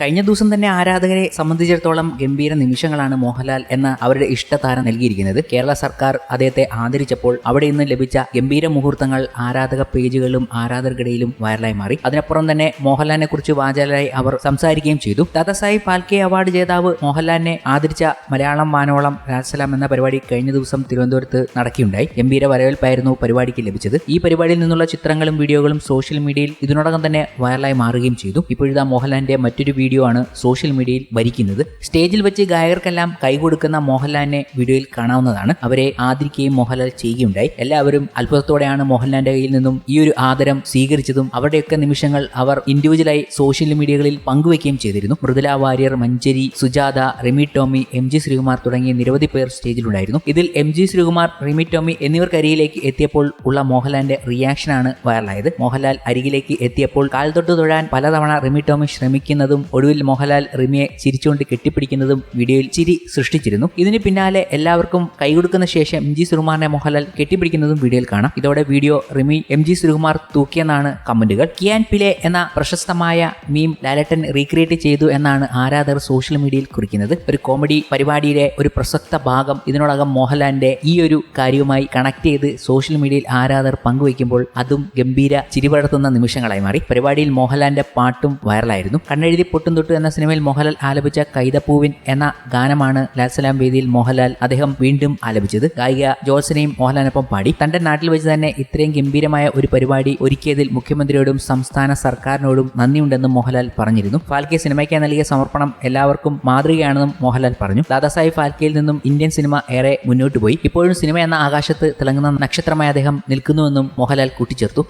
കഴിഞ്ഞ ദിവസം തന്നെ ആരാധകരെ സംബന്ധിച്ചിടത്തോളം ഗംഭീര നിമിഷങ്ങളാണ് മോഹൻലാൽ എന്ന അവരുടെ ഇഷ്ടതാരം നൽകിയിരിക്കുന്നത്. കേരള സർക്കാർ അദ്ദേഹത്തെ ആദരിച്ചപ്പോൾ അവിടെ നിന്ന് ലഭിച്ച ഗംഭീര മുഹൂർത്തങ്ങൾ ആരാധക പേജുകളിലും ആരാധകർക്കിടയിലും വൈറലായി മാറി. അതിനപ്പുറം തന്നെ മോഹൻലാലിനെ കുറിച്ച് വാചാലായി അവർ സംസാരിക്കുകയും ചെയ്തു. ദാദാസാഹിബ് പാൽക്കെ അവാർഡ് ജേതാവ് മോഹൻലാലിനെ ആദരിച്ച മലയാളം വാനോളം രാജസലാം എന്ന പരിപാടി കഴിഞ്ഞ ദിവസം തിരുവനന്തപുരത്ത് നടക്കുകയുണ്ടായി. ഗംഭീര വരവേൽപ്പായിരുന്നു പരിപാടിക്ക് ലഭിച്ചത്. ഈ പരിപാടിയിൽ നിന്നുള്ള ചിത്രങ്ങളും വീഡിയോകളും സോഷ്യൽ മീഡിയയിൽ ഇതിനോടകം തന്നെ വൈറലായി മാറുകയും ചെയ്തു. ഇപ്പോഴിതാ മോഹൻലാലിന്റെ മറ്റൊരു വീഡിയോ ആണ് സോഷ്യൽ മീഡിയയിൽ ഭരിക്കുന്നത് സ്റ്റേജിൽ വെച്ച് ഗായകർക്കെല്ലാം കൈകൊടുക്കുന്ന മോഹൻലാലിനെ വീഡിയോയിൽ കാണാവുന്നതാണ്. അവരെ ആദരിക്കുകയും മോഹൻലാൽ ചെയ്യുകയുണ്ടായി. എല്ലാവരും അത്ഭുതത്തോടെയാണ് മോഹൻലാലിന്റെ കയ്യിൽ നിന്നും ഈ ഒരു ആദരം സ്വീകരിച്ചതും അവരുടെയൊക്കെ നിമിഷങ്ങൾ അവർ ഇൻഡിവിജ്വലായി സോഷ്യൽ മീഡിയകളിൽ പങ്കുവയ്ക്കുകയും ചെയ്തിരുന്നു. മൃദുല വാര്യർ മഞ്ചരി സുജാത റിമി ടോമി എം ജി ശ്രീകുമാർ തുടങ്ങിയ നിരവധി പേർ സ്റ്റേജിലുണ്ടായിരുന്നു. ഇതിൽ എം ജി ശ്രീകുമാർ റിമി ടോമി എന്നിവർ അരികിലേക്ക് എത്തിയപ്പോൾ ഉള്ള മോഹൻലാലിന്റെ റിയാക്ഷനാണ് വൈറലായത് മോഹൻലാൽ അരികിലേക്ക് എത്തിയപ്പോൾ കാൽ തൊട്ട് തൊഴാൻ പലതവണ റിമി ടോമി ശ്രമിക്കുന്നതും ഒടുവിൽ മോഹൻലാൽ റിമിയെ ചിരിച്ചുകൊണ്ട് കെട്ടിപ്പിടിക്കുന്നതും വീഡിയോയിൽ ചിരി സൃഷ്ടിച്ചിരുന്നു. ഇതിന് പിന്നാലെ എല്ലാവർക്കും കൈകൊടുക്കുന്ന ശേഷം എം ജി സുകുമാറിനെ മോഹൻലാൽ കെട്ടിപ്പിടിക്കുന്നതും വീഡിയോയിൽ കാണാം. ഇതോടെ video Rimi M G Sukumar തൂക്കിയെന്നാണ് കമന്റുകൾ. കിയാൻ പിലെ എന്ന പ്രശസ്തമായ മീം ലാലട്ടൻ റീക്രിയേറ്റ് ചെയ്തു എന്നാണ് ആരാധകർ സോഷ്യൽ മീഡിയയിൽ കുറിക്കുന്നത്. ഒരു കോമഡി പരിപാടിയിലെ ഒരു പ്രസക്ത ഭാഗം ഇതിനോടകം മോഹൻലാലിന്റെ ഈ ഒരു കാര്യവുമായി കണക്ട് ചെയ്ത് സോഷ്യൽ മീഡിയയിൽ ആരാധകർ പങ്കുവയ്ക്കുമ്പോൾ അതും ഗംഭീര ചിരിപടർത്തുന്ന നിമിഷങ്ങളായി മാറി. പരിപാടിയിൽ മോഹൻലാലിന്റെ പാട്ടും വൈറലായിരുന്നു കണ്ണെഴുതി തൊട്ടു എന്ന സിനിമയിൽ മോഹൻലാൽ ആലപിച്ച കൈതപ്പൂവിൻ എന്ന ഗാനമാണ് ലാൽസലാം വേദിയിൽ മോഹൻലാൽ അദ്ദേഹം വീണ്ടും ആലപിച്ചത്. ഗായിക ജോത്സനയും മോഹൻലാലിനൊപ്പം പാടി. തന്റെ നാട്ടിൽ വെച്ച് തന്നെ ഇത്രയും ഗംഭീരമായ ഒരു പരിപാടി ഒരുക്കിയതിൽ മുഖ്യമന്ത്രിയോടും സംസ്ഥാന സർക്കാരിനോടും നന്ദിയുണ്ടെന്നും മോഹൻലാൽ പറഞ്ഞിരുന്നു. ഫാൽക്കെ സിനിമയ്ക്ക് നൽകിയ സമർപ്പണം എല്ലാവർക്കും മാതൃകയാണെന്നും മോഹൻലാൽ പറഞ്ഞു. ദാദാസാഹിബ് ഫാൽക്കെയിൽ നിന്നും ഇന്ത്യൻ സിനിമ ഏറെ മുന്നോട്ട് പോയി ഇപ്പോഴും സിനിമ എന്ന ആകാശത്ത് തിളങ്ങുന്ന നക്ഷത്രമായി അദ്ദേഹം നിൽക്കുന്നുവെന്നും മോഹൻലാൽ കൂട്ടിച്ചേർത്തു.